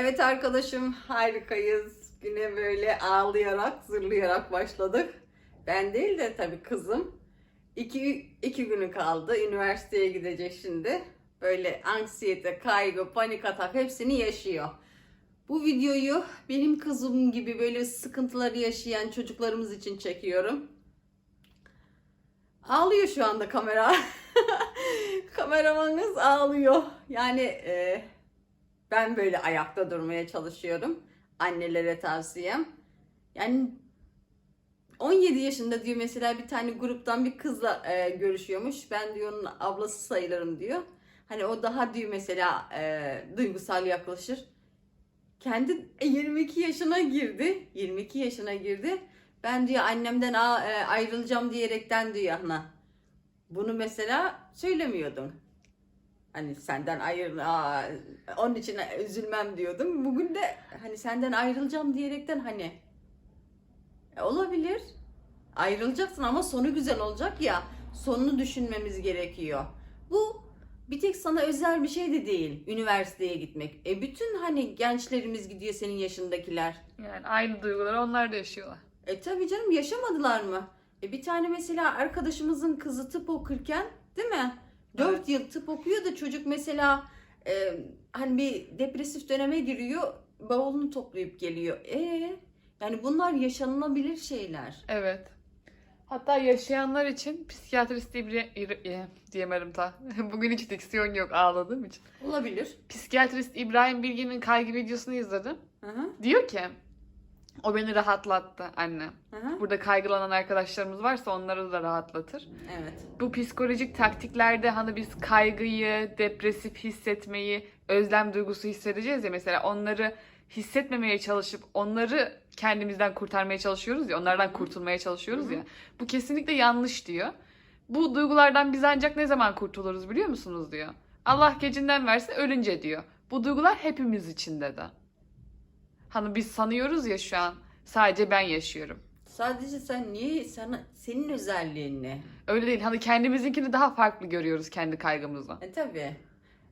Evet arkadaşım harikayız. Güne böyle ağlayarak, zırlayarak başladık. Ben değil de tabii kızım. İki, iki günü kaldı. Üniversiteye gidecek şimdi. Böyle anksiyete, kaygı, panik atak hepsini yaşıyor. Bu videoyu benim kızım gibi böyle sıkıntıları yaşayan çocuklarımız için çekiyorum. Ağlıyor şu anda kamera. Kameramanımız ağlıyor. Yani e, ben böyle ayakta durmaya çalışıyorum. Annelere tavsiyem. Yani 17 yaşında diyor mesela bir tane gruptan bir kızla e, görüşüyormuş. Ben diyor onun ablası sayılırım diyor. Hani o daha diyor mesela e, duygusal yaklaşır. Kendi e, 22 yaşına girdi. 22 yaşına girdi. Ben diyor annemden e, ayrılacağım diyerekten diyor ana. Bunu mesela söylemiyordun. Hani senden ayrıl, aa, onun için üzülmem diyordum. Bugün de hani senden ayrılacağım diyerekten hani e, olabilir. Ayrılacaksın ama sonu güzel olacak ya. Sonunu düşünmemiz gerekiyor. Bu bir tek sana özel bir şey de değil. Üniversiteye gitmek. E bütün hani gençlerimiz gidiyor senin yaşındakiler. Yani aynı duyguları onlar da yaşıyorlar. E tabii canım yaşamadılar mı? E bir tane mesela arkadaşımızın kızı tıp okurken değil mi? 4 Evet. yıl tıp okuyor da çocuk mesela e, hani bir depresif döneme giriyor. Bavulunu toplayıp geliyor. E yani bunlar yaşanılabilir şeyler. Evet. Hatta yaşayanlar için psikiyatrist İr- e, diyemedim ta. Bugün hiç diksiyon yok ağladığım için. Olabilir. Psikiyatrist İbrahim Bilgin'in kaygı videosunu izledim. Hı hı. Diyor ki o beni rahatlattı anne. Hı. Burada kaygılanan arkadaşlarımız varsa onları da rahatlatır. Evet. Bu psikolojik taktiklerde hani biz kaygıyı, depresif hissetmeyi, özlem duygusu hissedeceğiz ya mesela onları hissetmemeye çalışıp onları kendimizden kurtarmaya çalışıyoruz ya, onlardan kurtulmaya çalışıyoruz ya. Bu kesinlikle yanlış diyor. Bu duygulardan biz ancak ne zaman kurtuluruz biliyor musunuz diyor. Allah gecinden verse ölünce diyor. Bu duygular hepimiz içinde de. Hani biz sanıyoruz ya şu an sadece ben yaşıyorum. Sadece sen niye sana senin özelliğin ne? Öyle değil. Hani kendimizinkini daha farklı görüyoruz kendi kaygımızı. E tabii.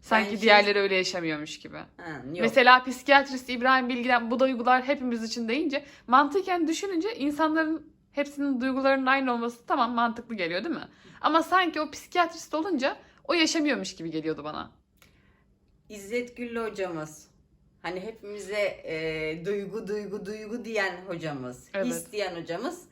Sanki şey- diğerleri öyle yaşamıyormuş gibi. Ha, yok. Mesela psikiyatrist İbrahim Bilgiden bu duygular hepimiz için deyince mantıken düşününce insanların hepsinin duygularının aynı olması tamam mantıklı geliyor değil mi? Ama sanki o psikiyatrist olunca o yaşamıyormuş gibi geliyordu bana. İzzet Güllü hocamız. Hani hepimize e, duygu duygu duygu diyen hocamız, Evet. his diyen hocamız.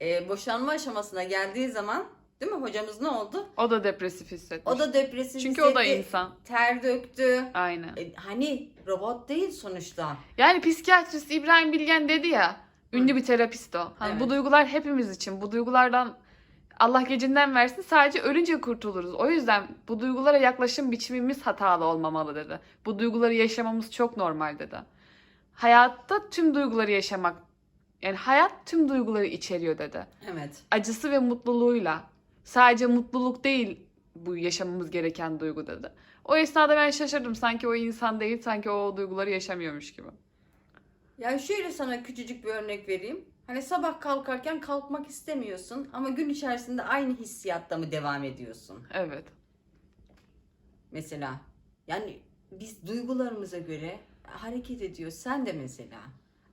E, boşanma aşamasına geldiği zaman değil mi hocamız ne oldu? O da depresif hissetmiş. O da depresif Çünkü o da hissetti, insan. Ter döktü. Aynen. E, hani robot değil sonuçta. Yani psikiyatrist İbrahim Bilgen dedi ya, ünlü bir terapist o. Hani Evet. bu duygular hepimiz için. Bu duygulardan Allah gecinden versin sadece ölünce kurtuluruz. O yüzden bu duygulara yaklaşım biçimimiz hatalı olmamalı dedi. Bu duyguları yaşamamız çok normal dedi. Hayatta tüm duyguları yaşamak yani hayat tüm duyguları içeriyor dedi. Evet. Acısı ve mutluluğuyla sadece mutluluk değil bu yaşamamız gereken duygu dedi. O esnada ben şaşırdım. Sanki o insan değil, sanki o duyguları yaşamıyormuş gibi. Ya şöyle sana küçücük bir örnek vereyim. Hani sabah kalkarken kalkmak istemiyorsun ama gün içerisinde aynı hissiyatta mı devam ediyorsun? Evet. Mesela yani biz duygularımıza göre hareket ediyoruz. Sen de mesela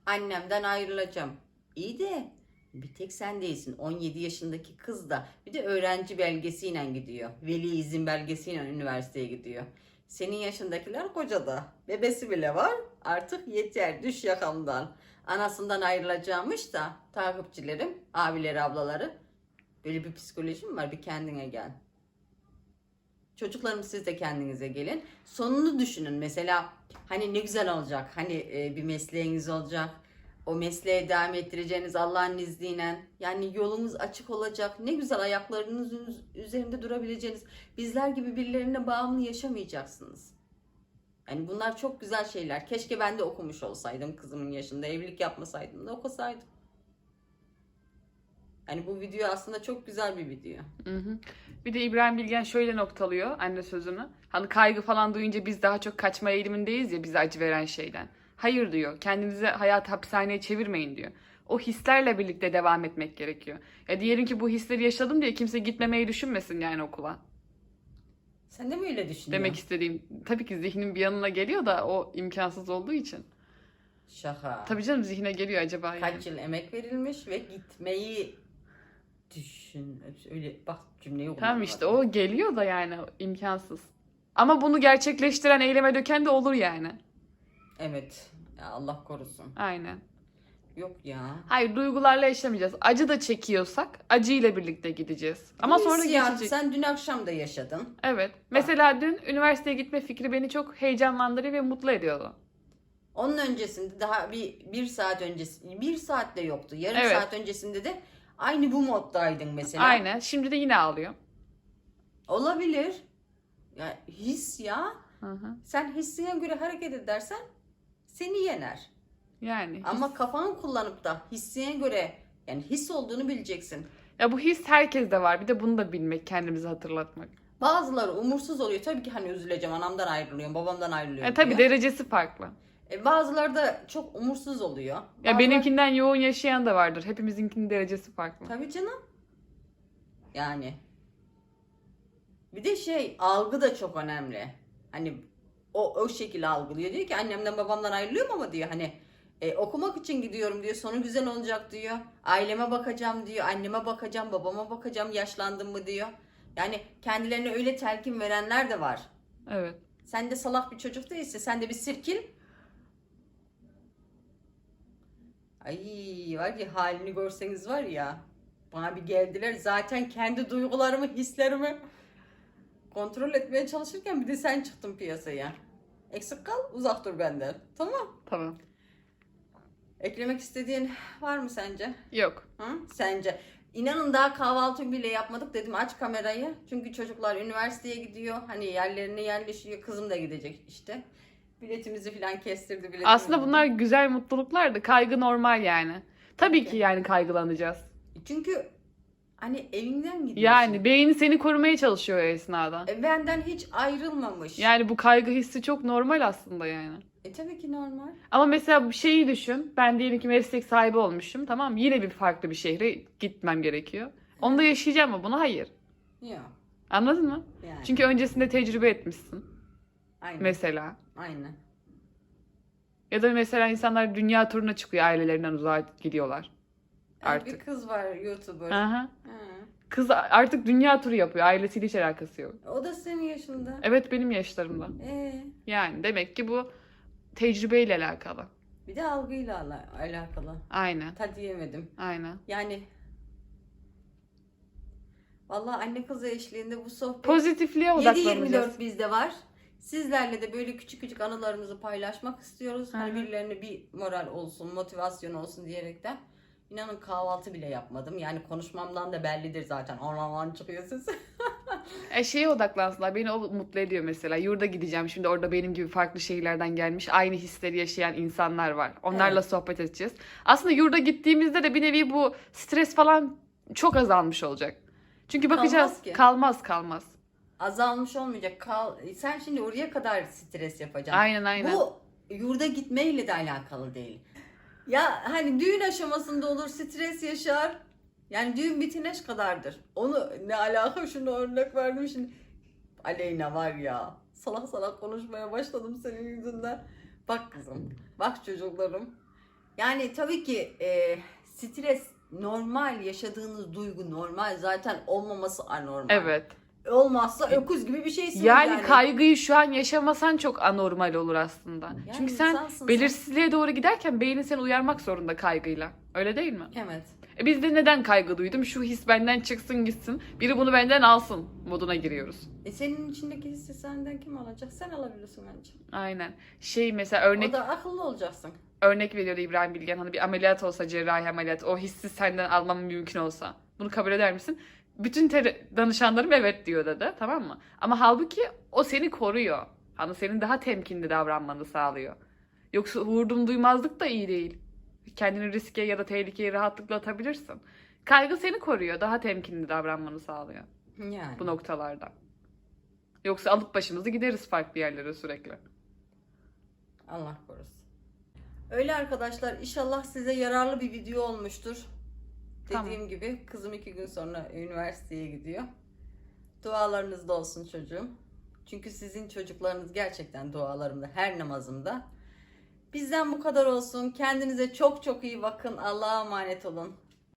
annemden ayrılacağım. İyi de bir tek sen değilsin. 17 yaşındaki kız da bir de öğrenci belgesiyle gidiyor. Veli izin belgesiyle üniversiteye gidiyor. Senin yaşındakiler kocada. Bebesi bile var. Artık yeter düş yakamdan. Anasından ayrılacağımış da takipçilerim, abileri, ablaları. Böyle bir psikolojim var. Bir kendine gel. Çocuklarım siz de kendinize gelin. Sonunu düşünün. Mesela hani ne güzel olacak. Hani e, bir mesleğiniz olacak. O mesleğe devam ettireceğiniz Allah'ın izniyle. Yani yolunuz açık olacak. Ne güzel ayaklarınızın üz- üzerinde durabileceğiniz. Bizler gibi birilerine bağımlı yaşamayacaksınız. Yani bunlar çok güzel şeyler. Keşke ben de okumuş olsaydım kızımın yaşında. Evlilik yapmasaydım da okusaydım. Yani bu video aslında çok güzel bir video. Hı hı. Bir de İbrahim Bilgen şöyle noktalıyor anne sözünü. Hani kaygı falan duyunca biz daha çok kaçma eğilimindeyiz ya bize acı veren şeyden. Hayır diyor. Kendinizi hayat hapishaneye çevirmeyin diyor. O hislerle birlikte devam etmek gerekiyor. Ya diyelim ki bu hisleri yaşadım diye kimse gitmemeyi düşünmesin yani okula. Sen de mi öyle düşünüyorsun? Demek istediğim tabii ki zihnin bir yanına geliyor da o imkansız olduğu için. Şaka. Tabii canım zihne geliyor acaba yani. Kaç yıl emek verilmiş ve gitmeyi düşün. Öyle bak cümleyi Tamam işte o geliyor da yani imkansız. Ama bunu gerçekleştiren, eyleme döken de olur yani. Evet. Ya Allah korusun. Aynen. Yok ya. Hayır duygularla yaşamayacağız. Acı da çekiyorsak acıyla birlikte gideceğiz. Ama Bu sonra hissiyatı geçecek. Sen dün akşam da yaşadın. Evet. Mesela dün üniversiteye gitme fikri beni çok heyecanlandırıyor ve mutlu ediyordu. Onun öncesinde daha bir, bir saat öncesi, bir saat de yoktu. Yarım Evet. saat öncesinde de aynı bu moddaydın mesela. Aynen. Şimdi de yine ağlıyor. Olabilir. Ya his ya. Hı hı. Sen hissine göre hareket edersen seni yener. Yani. Ama kafanı kullanıp da hissine göre yani his olduğunu bileceksin. Ya bu his herkeste var. Bir de bunu da bilmek, kendimize hatırlatmak. Bazıları umursuz oluyor. Tabii ki hani üzüleceğim anamdan ayrılıyorum, babamdan ayrılıyorum. E tabii diyor. derecesi farklı. E, bazıları da çok umursuz oluyor. Ya benimkinden yoğun yaşayan da vardır. Hepimizinkinin derecesi farklı. Tabii canım. Yani. Bir de şey algı da çok önemli. Hani o o şekilde algılıyor. Diyor ki annemden babamdan ayrılıyorum ama diyor hani e, okumak için gidiyorum diyor. Sonu güzel olacak diyor. Aileme bakacağım diyor. Anneme bakacağım, babama bakacağım yaşlandım mı diyor. Yani kendilerine öyle telkin verenler de var. Evet. Sen de salak bir çocuk değilsin. Sen de bir sirkil. Ay var ya halini görseniz var ya. Bana bir geldiler. Zaten kendi duygularımı, hislerimi kontrol etmeye çalışırken bir de sen çıktın piyasaya. Eksik kal, uzak dur benden. Tamam. Tamam. Eklemek istediğin var mı sence? Yok. Hı? Sence? İnanın daha kahvaltı bile yapmadık dedim aç kamerayı. Çünkü çocuklar üniversiteye gidiyor. Hani yerlerine yerleşiyor. Kızım da gidecek işte. Biletimizi falan kestirdi. biletimi Aslında bunlar güzel mutluluklardı. Kaygı normal yani. Tabii ki yani kaygılanacağız. Çünkü hani evinden gidiyorsun. Yani beyni seni korumaya çalışıyor o esnada. E, benden hiç ayrılmamış. Yani bu kaygı hissi çok normal aslında yani. E tabii ki normal. Ama mesela bir şeyi düşün. Ben diyelim ki meslek sahibi olmuşum. Tamam mı? Yine bir farklı bir şehre gitmem gerekiyor. Onu da yaşayacağım mı? Buna hayır. Yok. Anladın mı? Yani. Çünkü öncesinde tecrübe etmişsin. Aynen. Mesela. Aynen. Ya da mesela insanlar dünya turuna çıkıyor ailelerinden uzağa gidiyorlar. Yani Artık. Bir kız var YouTuber. Aha. Ha. Kız artık dünya turu yapıyor. Ailesiyle hiç alakası yok. O da senin yaşında. Evet benim yaşlarımda. Ee, Yani demek ki bu tecrübeyle alakalı. bir de algıyla ala- alakalı. Aynen. Ta diyemedim. Aynen. Yani Vallahi anne kızı eşliğinde bu sohbet Pozitifliğe odaklanacağız. 7-24 bizde var. Sizlerle de böyle küçük küçük anılarımızı paylaşmak istiyoruz. Hani Hı hı. birilerine bir moral olsun, motivasyon olsun diyerekten. İnanın kahvaltı bile yapmadım. Yani konuşmamdan da bellidir zaten. Oradan çıkıyor ses. E şeye odaklansınlar. Beni o mutlu ediyor mesela. Yurda gideceğim. Şimdi orada benim gibi farklı şehirlerden gelmiş. Aynı hisleri yaşayan insanlar var. Onlarla Evet. sohbet edeceğiz. Aslında yurda gittiğimizde de bir nevi bu stres falan çok azalmış olacak. Çünkü bakacağız. Kalmaz ki. Kalmaz kalmaz. Azalmış olmayacak. Kal sen şimdi oraya kadar stres yapacaksın. Aynen aynen. Bu yurda gitmeyle de alakalı değil. Ya hani düğün aşamasında olur stres yaşar. Yani düğün bitine kadardır. Onu ne alaka şunu örnek verdim şimdi. Aleyna var ya. Salak salak konuşmaya başladım senin yüzünden. Bak kızım. Bak çocuklarım. Yani tabii ki e, stres normal yaşadığınız duygu normal zaten olmaması anormal. Evet. Olmazsa öküz gibi bir şeysin Yani, kaygıyı şu an yaşamasan çok anormal olur aslında. Yani Çünkü sen insansın sen. belirsizliğe doğru giderken beynin seni uyarmak zorunda kaygıyla. Öyle değil mi? Evet. E biz de neden kaygı duydum? Şu his benden çıksın gitsin. Biri bunu benden alsın moduna giriyoruz. E senin içindeki hissi senden kim alacak? Sen alabilirsin bence. Aynen. Şey mesela örnek O da akıllı olacaksın. örnek veriyordu İbrahim Bilgen. Hani bir ameliyat olsa cerrahi ameliyat o hissi senden almam mümkün olsa. Bunu kabul eder misin? Bütün danışanlarım evet diyor dedi. Tamam mı? Ama halbuki o seni koruyor. Hani senin daha temkinli davranmanı sağlıyor. Yoksa vurdum duymazlık da iyi değil. Kendini riske ya da tehlikeye rahatlıkla atabilirsin. Kaygı seni koruyor. Daha temkinli davranmanı sağlıyor Yani. bu noktalarda. Yoksa alıp başımızı gideriz farklı yerlere sürekli. Allah korusun. Öyle arkadaşlar inşallah size yararlı bir video olmuştur. Tamam. Dediğim gibi kızım iki gün sonra üniversiteye gidiyor. Dualarınızda olsun çocuğum. Çünkü sizin çocuklarınız gerçekten dualarımda, her namazımda. Bizden bu kadar olsun. Kendinize çok çok iyi bakın. Allah'a emanet olun.